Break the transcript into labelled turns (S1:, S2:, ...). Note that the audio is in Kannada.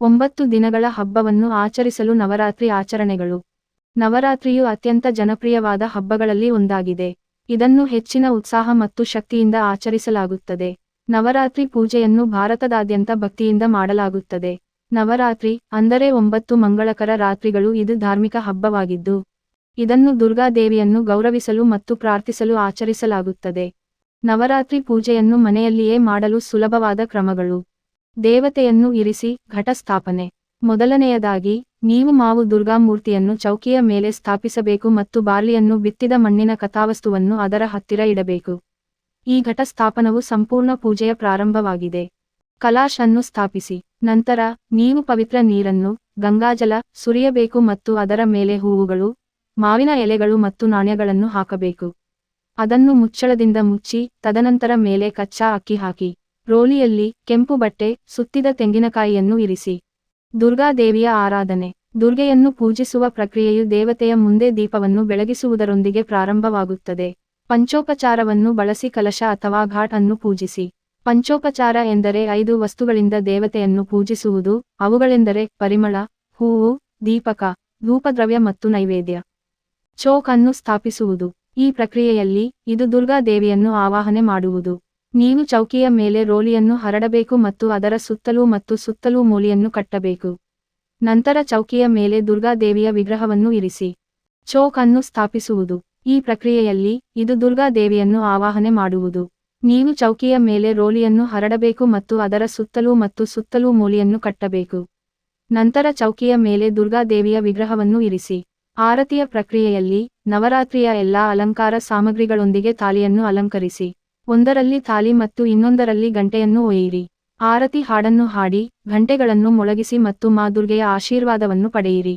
S1: ಒಂಬತ್ತು ದಿನಗಳ ಹಬ್ಬವನ್ನು ಆಚರಿಸಲು ನವರಾತ್ರಿ ಆಚರಣೆಗಳು. ನವರಾತ್ರಿಯು ಅತ್ಯಂತ ಜನಪ್ರಿಯವಾದ ಹಬ್ಬಗಳಲ್ಲಿ ಒಂದಾಗಿದೆ. ಇದನ್ನು ಹೆಚ್ಚಿನ ಉತ್ಸಾಹ ಮತ್ತು ಶಕ್ತಿಯಿಂದ ಆಚರಿಸಲಾಗುತ್ತದೆ. ನವರಾತ್ರಿ ಪೂಜೆಯನ್ನು ಭಾರತದಾದ್ಯಂತ ಭಕ್ತಿಯಿಂದ ಮಾಡಲಾಗುತ್ತದೆ. ನವರಾತ್ರಿ, ಅಂದರೆ ಒಂಬತ್ತು ಮಂಗಳಕರ ರಾತ್ರಿಗಳು ಇದು ಧಾರ್ಮಿಕ ಹಬ್ಬವಾಗಿದ್ದು, ಇದನ್ನು ದುರ್ಗಾದೇವಿಯನ್ನು ಗೌರವಿಸಲು ಮತ್ತು ಪ್ರಾರ್ಥಿಸಲು ಆಚರಿಸಲಾಗುತ್ತದೆ. ನವರಾತ್ರಿ ಪೂಜೆಯನ್ನು ಮನೆಯಲ್ಲಿಯೇ ಮಾಡಲು ಸುಲಭವಾದ ಕ್ರಮಗಳು. ದೇವತೆಯನ್ನು ಇರಿಸಿ, ಘಟಸ್ಥಾಪನೆ. ಮೊದಲನೆಯದಾಗಿ, ನೀವು ಮಾವು ದುರ್ಗಾಮೂರ್ತಿಯನ್ನು ಚೌಕಿಯ ಮೇಲೆ ಸ್ಥಾಪಿಸಬೇಕು ಮತ್ತು ಬಾರ್ಲಿಯನ್ನು ಬಿತ್ತಿದ ಮಣ್ಣಿನ ಕಥಾವಸ್ತುವನ್ನು ಅದರ ಹತ್ತಿರ ಇಡಬೇಕು. ಈ ಘಟಸ್ಥಾಪನವು ಸಂಪೂರ್ಣ ಪೂಜೆಯ ಪ್ರಾರಂಭವಾಗಿದೆ. ಕಲಾಶ್ ಅನ್ನು ಸ್ಥಾಪಿಸಿ. ನಂತರ, ನೀವು ಪವಿತ್ರ ನೀರನ್ನು, ಗಂಗಾಜಲ, ಸುರಿಯಬೇಕು ಮತ್ತು ಅದರ ಮೇಲೆ ಹೂವುಗಳು, ಮಾವಿನ ಎಲೆಗಳು ಮತ್ತು ನಾಣ್ಯಗಳನ್ನು ಹಾಕಬೇಕು. ಅದನ್ನು ಮುಚ್ಚಳದಿಂದ ಮುಚ್ಚಿ, ತದನಂತರ ಮೇಲೆ ಕಚ್ಚಾ ಅಕ್ಕಿ ಹಾಕಿ. ರೋಲಿಯಲ್ಲಿ ಕೆಂಪು ಬಟ್ಟೆ, ಸುತ್ತಿದ ತೆಂಗಿನಕಾಯಿಯನ್ನು ಇರಿಸಿ. ದುರ್ಗಾದೇವಿಯ ಆರಾಧನೆ. ದುರ್ಗೆಯನ್ನು ಪೂಜಿಸುವ ಪ್ರಕ್ರಿಯೆಯು ದೇವತೆಯ ಮುಂದೆ ದೀಪವನ್ನು ಬೆಳಗಿಸುವುದರೊಂದಿಗೆ ಪ್ರಾರಂಭವಾಗುತ್ತದೆ. ಪಂಚೋಪಚಾರವನ್ನು ಬಳಸಿ ಕಲಶ ಅಥವಾ ಘಾಟ್ ಅನ್ನು ಪೂಜಿಸಿ. ಪಂಚೋಪಚಾರ ಎಂದರೆ ಐದು ವಸ್ತುಗಳಿಂದ ದೇವತೆಯನ್ನು ಪೂಜಿಸುವುದು, ಅವುಗಳೆಂದರೆ ಪರಿಮಳ, ಹೂವು, ದೀಪಕ, ಧೂಪದ್ರವ್ಯ ಮತ್ತು ನೈವೇದ್ಯ. ಚೋಕ್ ಅನ್ನು ಸ್ಥಾಪಿಸುವುದು. ಈ ಪ್ರಕ್ರಿಯೆಯಲ್ಲಿ ಇದು ದುರ್ಗಾ ದೇವಿಯನ್ನು ಆವಾಹನೆ ಮಾಡುವುದು. ನೀವು ಚೌಕಿಯ ಮೇಲೆ ರೋಲಿಯನ್ನು ಹರಡಬೇಕು ಮತ್ತು ಅದರ ಸುತ್ತಲೂ ಮತ್ತು ಸುತ್ತಲೂ ಮೂಲಿಯನ್ನು ಕಟ್ಟಬೇಕು. ನಂತರ ಚೌಕಿಯ ಮೇಲೆ ದುರ್ಗಾದೇವಿಯ ವಿಗ್ರಹವನ್ನು ಇರಿಸಿ. ಚೋಕ್ ಅನ್ನು ಸ್ಥಾಪಿಸುವುದು. ಈ ಪ್ರಕ್ರಿಯೆಯಲ್ಲಿ ಇದು ದುರ್ಗಾದೇವಿಯನ್ನು ಆವಾಹನೆ ಮಾಡುವುದು. ನೀವು ಚೌಕಿಯ ಮೇಲೆ ರೋಲಿಯನ್ನು ಹರಡಬೇಕು ಮತ್ತು ಅದರ ಸುತ್ತಲೂ ಮತ್ತು ಸುತ್ತಲೂ ಮೂಲಿಯನ್ನು ಕಟ್ಟಬೇಕು. ನಂತರ ಚೌಕಿಯ ಮೇಲೆ ದುರ್ಗಾದೇವಿಯ ವಿಗ್ರಹವನ್ನು ಇರಿಸಿ. ಆರತಿಯ ಪ್ರಕ್ರಿಯೆಯಲ್ಲಿ ನವರಾತ್ರಿಯ ಎಲ್ಲಾ ಅಲಂಕಾರ ಸಾಮಗ್ರಿಗಳೊಂದಿಗೆ ತಾಲಿಯನ್ನು ಅಲಂಕರಿಸಿ. ಒಂದರಲ್ಲಿ ಥಾಲಿ ಮತ್ತು ಇನ್ನೊಂದರಲ್ಲಿ ಗಂಟೆಯನ್ನು ಒಯ್ಯಿರಿ. ಆರತಿ ಹಾಡನ್ನು ಹಾಡಿ, ಘಂಟೆಗಳನ್ನು ಮೊಳಗಿಸಿ ಮತ್ತು ಮಾ ದುರ್ಗೆಯ ಆಶೀರ್ವಾದವನ್ನು ಪಡೆಯಿರಿ.